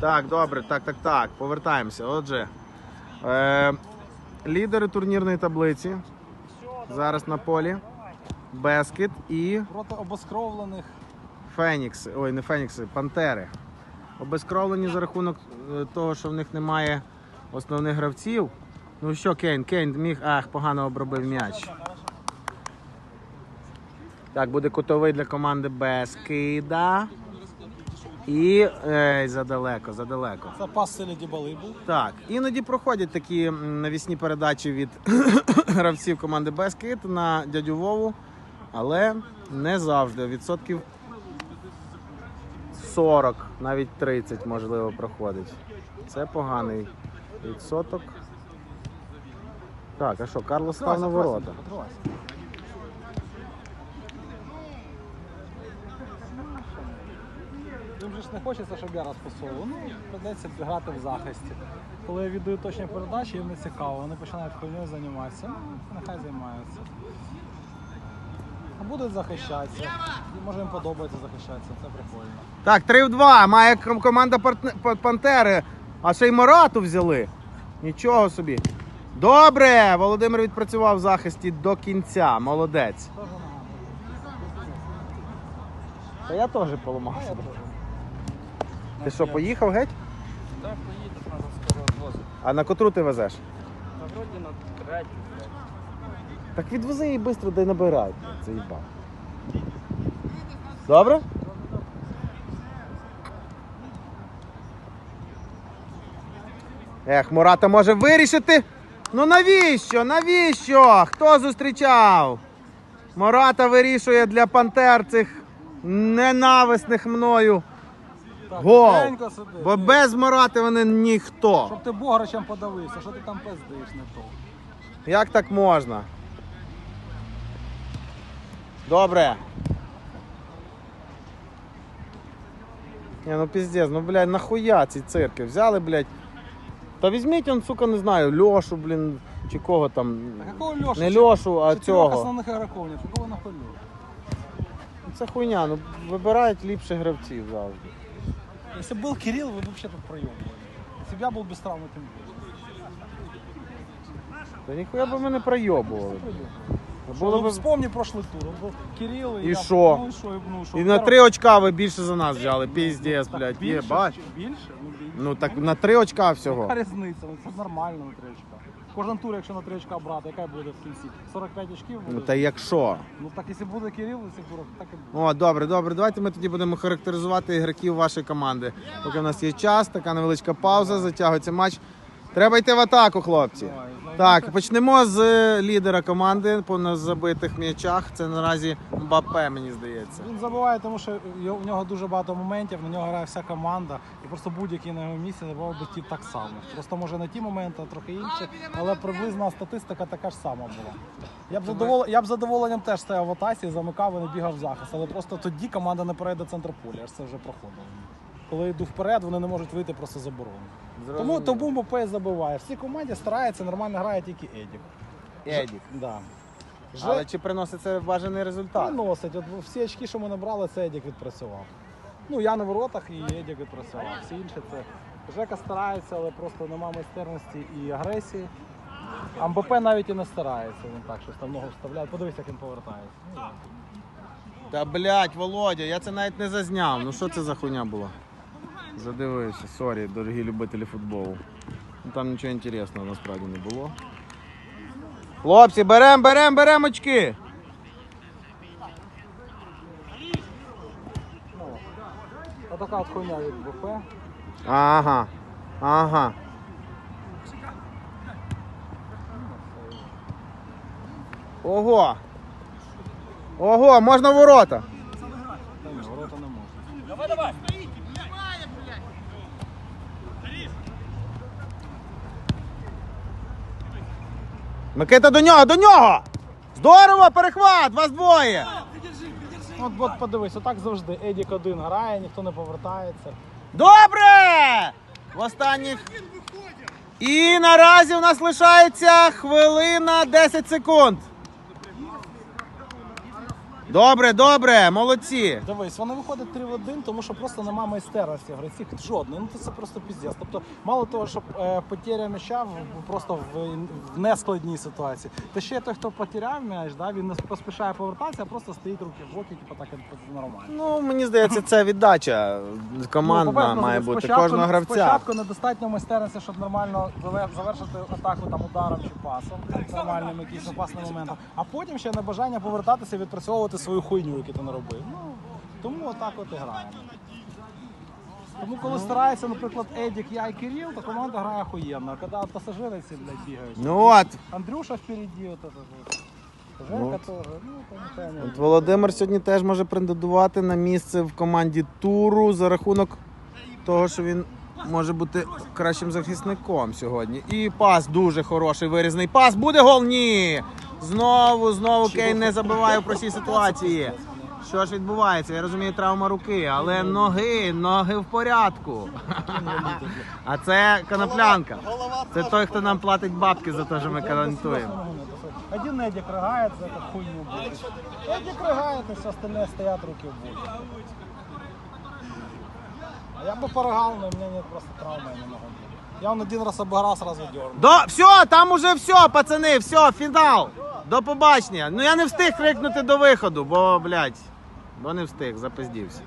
Так, добре, так, так, так. Повертаємося. Отже, е, лідери турнірної таблиці. Зараз на полі. Бескет і Проти обескровлених. Фенікси. Ой, не Фенікси, Пантери. Обезкровлені за рахунок е, того, що в них немає основних гравців. Ну що, Кейн, Кейн міг. Ах, погано обробив м'яч. Так, буде кутовий для команди Бескида. І. Ей, задалеко, задалеко. Це пас силі Дібали був. Так, іноді проходять такі навісні передачі від гравців команди Бескит на дядю Вову, але не завжди. Відсотків 40, навіть 30 можливо проходить. Це поганий відсоток. Так, а що, Карлос став на ворота. Потривайся. Їм же ж не хочеться, щоб я розпасовував. Ну, придеться грати в захисті. Коли я віддаю точні передачі, їм не цікаво. Вони починають хуйньою займатися. Ну, нехай займаються. А Будуть захищатися. І може їм подобається захищатися, це прикольно. Так, 3 в 2. Має ком- команда партне- Па- Пантери. А ще й Морату взяли. Нічого собі. Добре! Володимир відпрацював в захисті до кінця. Молодець. Та я теж поламався. Ти що, поїхав геть? Так, поїдеш, треба скоро відвозити. А на котру ти везеш? Та вроді на третю. Так відвези її швидко, дай набирай. Заїбав. Добре? Ех, Мурата може вирішити. Ну навіщо? Навіщо? Хто зустрічав? Мурата вирішує для пантер цих ненависних мною. Гол! тихенько сиди. Бо без Мурати вони ніхто. Щоб ти Бограчем подавився, що ти там пиздиш не то. Як так можна? Добре. Ні, ну піздець, ну блядь, нахуя ці цирки? Взяли, блядь. Та візьміть он, сука, не знаю, Льошу, блін, чи кого там. А какого Леша? Не Льошу, а Чотирьох цього. основних игроков нет. Какого нахуй? Ну, Це хуйня, ну вибирають ліпших гравців завжди. Если бы был Кирилл, вы бы вообще тут проебывали. Если бы я был без травмы, тем более. Та ніхуя би ми не пройобували. Проебывали. Було ну, б... вспомни прошлый тур. Он был Кирилл и, І я. що? Ну и что? Ну, что? І на три очка ви більше за нас взяли, піздець, блядь, більше, єбать. Більше? Ну, більше. Ну так на три очка всього. Яка різниця? Ну, Це нормально на три очка. Кожен тур, якщо на три очка брати, яка буде в кінці? 45 очків буде? Ну та якщо. Ну так якщо буде Кирил, цих турах, так і буде. О, добре, добре. Давайте ми тоді будемо характеризувати ігроків вашої команди. Поки в нас є час, така невеличка пауза, затягується матч. Треба йти в атаку, хлопці. Так, почнемо з е, лідера команди по забитих м'ячах. Це наразі Мбапе, мені здається. Він забуває, тому що у нього дуже багато моментів, на нього грає вся команда, і просто будь-який на його місці забував би ті так само. Просто може не ті моменти, а трохи інші, але приблизна статистика така ж сама була. Я б, задовол... я б задоволенням теж стояв в атаці, замикав і не бігав в захист, але просто тоді команда не перейде центр поля, аж це вже проходило. Коли йду вперед, вони не можуть вийти просто за оборону. Тому, тому Мбапе і забиває. Всі команді стараються, нормально грає тільки Едік. Едік. Да. Але чи приносить це бажаний результат? Приносить. От всі очки, що ми набрали, це Едік відпрацював. Ну, я на воротах і Едік відпрацював. Всі інші це. Жека старається, але просто нема майстерності і агресії. А МБП навіть і не старається. Він так щось там ногу вставляє. Подивись, як він повертається. Ну, Та блять, Володя, я це навіть не зазняв. Ну що це за хуйня була? Задивився, сорі, дорогі любителі футболу. Ну, Там нічого інтересного насправді не було. Хлопці, берем, берем, берем очки. Отака от хуйня від МБП. Ага. Ага. Ого. Ого, можна ворота. Не можна. Микита до нього, до нього! Здорово, перехват! Вас двоє! От, от подивись, отак завжди. Едік один грає, ніхто не повертається. Добре! В останніх. І наразі у нас лишається хвилина 10 секунд. Добре, добре, молодці. Дивись, вони виходять 3 в 1, тому що просто нема майстерності гравців жодної. Ну це просто піздець. Тобто, мало того, що е, потеря м'яча в- просто в, в нескладній ситуації. Та ще той, хто потеряв м'яч, да, він не поспішає повертатися, а просто стоїть руки в боки, типу так як нормально. Ну, мені здається, це віддача командна Ну, по-перше, має бути спочатку- кожного гравця. Спочатку недостатньо майстерності, щоб нормально заве- завершити атаку там ударом чи пасом, нормальним якимось опасним моментом. А потім ще небажання повертатися і свою хуйню, яку ти наробив. Ну, тому отак от і граємо. Тому коли старається, наприклад, Едік, я і Кирил, то команда грає охуєнно. А коли пасажири ці, блядь, бігають. Ну от, Андрюша впереді, от это вот. Ну. Теж. Ну, от Володимир сьогодні теж може претендувати на місце в команді туру за рахунок того, що він може бути кращим захисником сьогодні. І пас дуже хороший вирізний пас. Буде гол? Ні. Знову, знову Кейн не забиває в простій ситуації. Що ж відбувається? Я розумію, травма руки, але ноги, ноги в порядку. А це коноплянка. Це той, хто нам платить бабки за те, що ми коментуємо. Один Эдик рыгает за эту хуйню. блядь. Эдик рыгает, и все остальные стоят руки в боки. А я бы порыгал, но у меня нет просто травмы, я не могу. Я он один раз обыграл, сразу дернул. До, все, там уже все, пацани, все, фінал. До побачення. Ну я не встиг крикнути до виходу, бо, блядь, бо не встиг, запиздівся.